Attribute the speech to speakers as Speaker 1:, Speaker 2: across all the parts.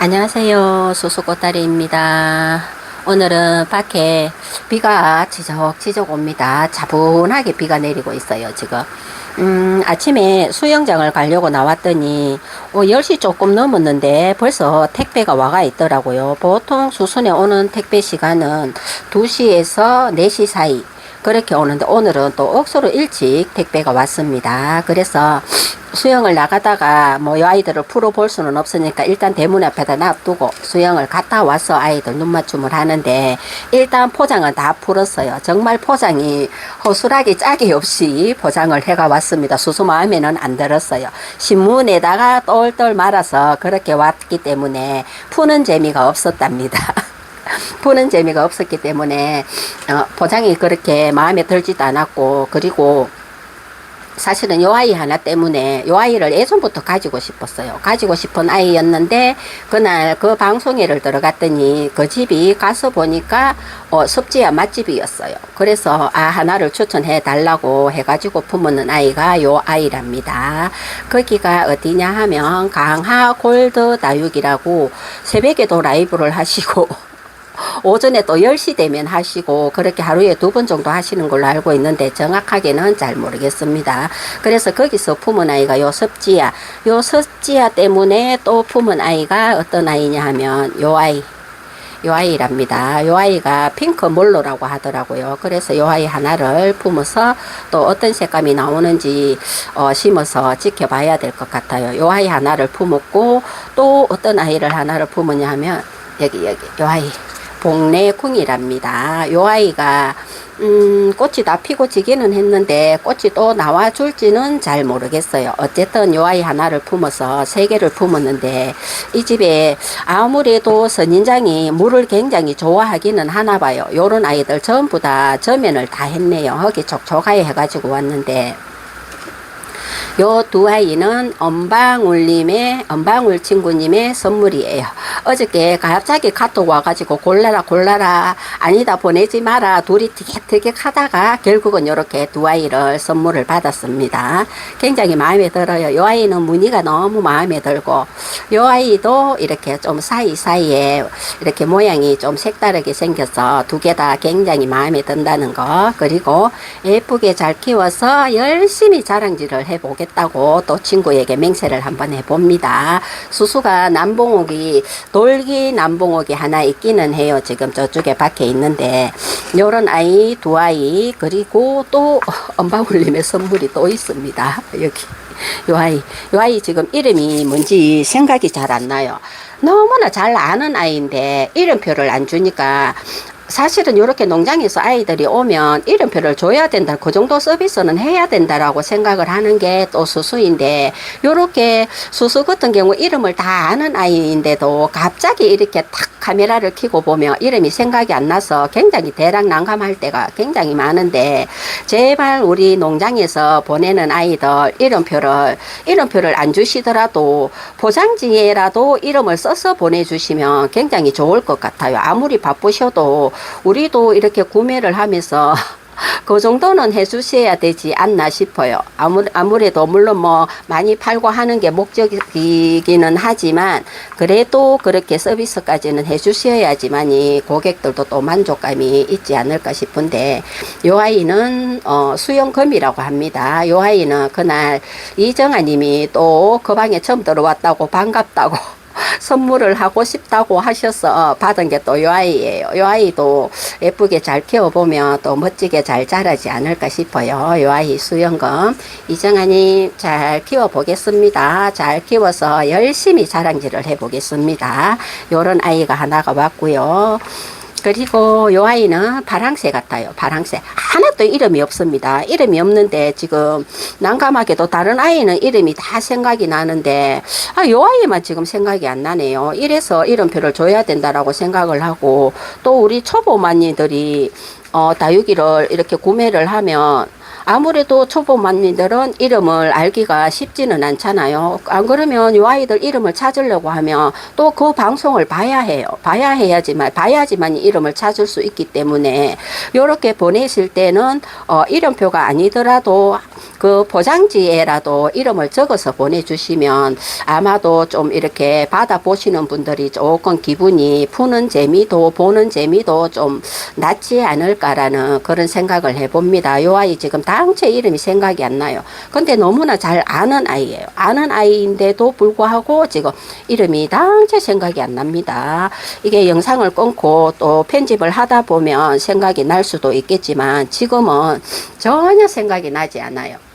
Speaker 1: 안녕하세요. 수수꽃다리입니다. 오늘은 밖에 비가 지적지적 옵니다. 차분하게 비가 내리고 있어요, 지금. 음, 아침에 수영장을 가려고 나왔더니, 어, 10시 조금 넘었는데 벌써 택배가 와가 있더라고요. 보통 수순에 오는 택배 시간은 2시에서 4시 사이. 그렇게 오는데 오늘은 또 억수로 일찍 택배가 왔습니다. 그래서 수영을 나가다가 뭐 이 아이들을 풀어볼 수는 없으니까 일단 대문 앞에다 놔두고 수영을 갔다 와서 아이들 눈 맞춤을 하는데 일단 포장은 다 풀었어요. 정말 포장이 허술하게 짝이 없이 포장을 해가 왔습니다. 수수 마음에는 안 들었어요. 신문에다가 똘똘 말아서 그렇게 왔기 때문에 푸는 재미가 없었답니다. 푸는 재미가 없었기 때문에 어, 포장이 그렇게 마음에 들지도 않았고 그리고 사실은 요 아이 하나 때문에 요 아이를 예전부터 가지고 싶었어요. 가지고 싶은 아이였는데 그날 그 방송회를 들어갔더니 그 집이 가서 보니까 어, 섭지야 맛집이었어요. 그래서 아 하나를 추천해 달라고 해가지고 품었는 아이가 요 아이랍니다. 거기가 어디냐 하면 강하 골드 다육이라고 새벽에도 라이브를 하시고 오전에 또 10시 되면 하시고 그렇게 하루에 두 번 정도 하시는 걸로 알고 있는데 정확하게는 잘 모르겠습니다. 그래서 거기서 품은 아이가 요 섭지야. 요 섭지야 때문에 또 품은 아이가 어떤 아이냐 하면 요 아이. 요 아이랍니다. 요 아이가 핑크 몰로라고 하더라고요. 그래서 요 아이 하나를 품어서 또 어떤 색감이 나오는지 어, 심어서 지켜봐야 될 것 같아요. 요 아이 하나를 품었고 또 어떤 아이를 하나를 품었냐 하면 여기 여기 요 아이 복내콩이랍니다. 요 아이가 음, 꽃이 다 피고 지기는 했는데 꽃이 또 나와 줄지는 잘 모르겠어요. 어쨌든 요 아이 하나를 품어서 세 개를 품었는데 이 집에 아무래도 선인장이 물을 굉장히 좋아하기는 하나 봐요. 요런 아이들 전부 다 저면을 다 했네요. 거기 촉촉하게 해가지고 왔는데 요 두 아이는 엄방울님의 엄방울 친구님의 선물이에요. 어저께 갑자기 카톡 와가지고 골라라 골라라 아니다 보내지 마라 둘이 티격태격 하다가 결국은 이렇게 두 아이를 선물을 받았습니다. 굉장히 마음에 들어요. 요 아이는 무늬가 너무 마음에 들고 요 아이도 이렇게 좀 사이사이에 이렇게 모양이 좀 색다르게 생겨서 두 개 다 굉장히 마음에 든다는 거 그리고 예쁘게 잘 키워서 열심히 자랑질을 해보겠다 고 또 친구에게 맹세를 한번 해봅니다. 수수가 남봉옥이 돌기 남봉옥이 하나 있기는 해요. 지금 저쪽에 밖에 있는데 요런 아이 두 아이 그리고 또 엄마울림의 선물이 또 있습니다. 여기 요 아이 요 아이 지금 이름이 뭔지 생각이 잘 안 나요. 너무나 잘 아는 아이인데 이름표를 안 주니까 사실은 이렇게 농장에서 아이들이 오면 이름표를 줘야 된다. 그 정도 서비스는 해야 된다라고 생각을 하는 게 또 수수인데 요렇게 수수 같은 경우 이름을 다 아는 아이인데도 갑자기 이렇게 탁 카메라를 켜고 보면 이름이 생각이 안 나서 굉장히 대략 난감할 때가 굉장히 많은데 제발 우리 농장에서 보내는 아이들 이름표를 이름표를 안 주시더라도 포장지에라도 이름을 써서 보내주시면 굉장히 좋을 것 같아요. 아무리 바쁘셔도 우리도 이렇게 구매를 하면서 그 정도는 해주셔야 되지 않나 싶어요. 아무, 아무래도 물론 뭐 많이 팔고 하는 게 목적이기는 하지만 그래도 그렇게 서비스까지는 해주셔야지만이 고객들도 또 만족감이 있지 않을까 싶은데 요 아이는 어, 수영검이라고 합니다. 요 아이는 그날 이정아 님이 또 그 방에 처음 들어왔다고 반갑다고 선물을 하고 싶다고 하셔서 받은 게 또 요 아이예요. 요 아이도 예쁘게 잘 키워보면 또 멋지게 잘 자라지 않을까 싶어요. 요 아이 수영검 이정아님 잘 키워보겠습니다. 잘 키워서 열심히 자랑질을 해보겠습니다. 요런 아이가 하나가 왔고요. 그리고 요 아이는 파랑새 같아요. 파랑새. 하나도 이름이 없습니다. 이름이 없는데 지금 난감하게도 다른 아이는 이름이 다 생각이 나는데 아, 요 아이만 지금 생각이 안 나네요. 이래서 이름표를 줘야 된다라고 생각을 하고 또 우리 초보 마니들이 어, 다육이를 이렇게 구매를 하면 아무래도 초보 만민들은 이름을 알기가 쉽지는 않잖아요. 안 그러면 요 아이들 이름을 찾으려고 하면 또 그 방송을 봐야 해요. 봐야 해야지만 봐야지만 이름을 찾을 수 있기 때문에 요렇게 보내실 때는 어, 이름표가 아니더라도 그 포장지에라도 이름을 적어서 보내주시면 아마도 좀 이렇게 받아보시는 분들이 조금 기분이 푸는 재미도 보는 재미도 좀 낫지 않을까라는 그런 생각을 해봅니다. 요 아이 지금 당체 이름이 생각이 안 나요. 근데 너무나 잘 아는 아이예요. 아는 아이인데도 불구하고 지금 이름이 당체 생각이 안 납니다. 이게 영상을 끊고 또 편집을 하다 보면 생각이 날 수도 있겠지만 지금은 전혀 생각이 나지 않아요.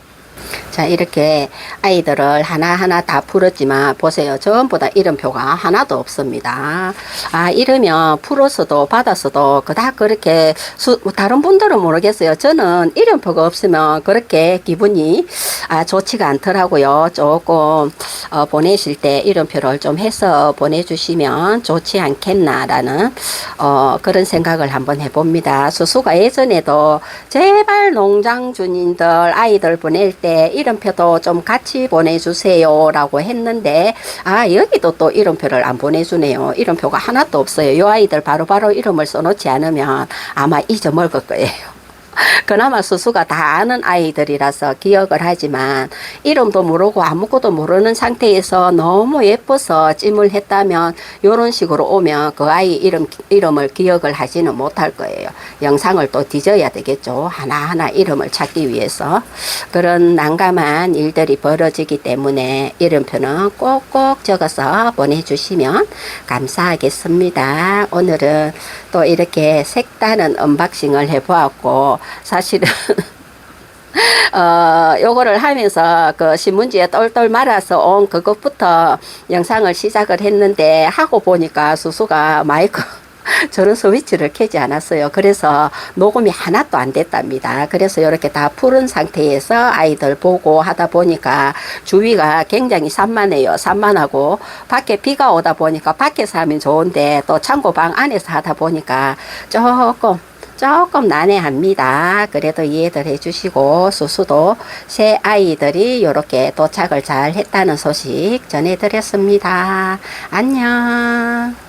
Speaker 1: 자, 이렇게 아이들을 하나하나 다 풀었지만 보세요. 전부 다 이름표가 하나도 없습니다. 아, 이러면 풀어서도 받았어도 그닥 그렇게 수, 다른 분들은 모르겠어요. 저는 이름표가 없으면 그렇게 기분이 아, 좋지가 않더라고요. 조금 어, 보내실 때 이름표를 좀 해서 보내주시면 좋지 않겠나라는 어, 그런 생각을 한번 해봅니다. 수수가 예전에도 제발 농장 주인들 아이들 보낼 때 이름표도 좀 같이 보내주세요 라고 했는데 아 여기도 또 이름표를 안 보내주네요. 이름표가 하나도 없어요. 요 아이들 바로바로 이름을 써놓지 않으면 아마 잊어먹을 거예요. 그나마 수수가 다 아는 아이들이라서 기억을 하지만 이름도 모르고 아무것도 모르는 상태에서 너무 예뻐서 찜을 했다면 이런 식으로 오면 그 아이 이름 이름을 기억을 하지는 못할 거예요. 영상을 또 뒤져야 되겠죠. 하나하나 이름을 찾기 위해서 그런 난감한 일들이 벌어지기 때문에 이름표는 꼭꼭 적어서 보내주시면 감사하겠습니다. 오늘은 또 이렇게 색다른 언박싱을 해보았고 사실은 어, 요거를 하면서 그 신문지에 똘똘 말아서 온 그것부터 영상을 시작을 했는데 하고 보니까 수수가 마이크 저런 스위치를 켜지 않았어요. 그래서 녹음이 하나도 안 됐답니다. 그래서 이렇게 다 푸른 상태에서 아이들 보고 하다 보니까 주위가 굉장히 산만해요. 산만하고 밖에 비가 오다 보니까 밖에서 하면 좋은데 또 창고방 안에서 하다 보니까 조금 조금 난해합니다. 그래도 이해들 해주시고 수수도 새 아이들이 이렇게 도착을 잘 했다는 소식 전해드렸습니다. 안녕.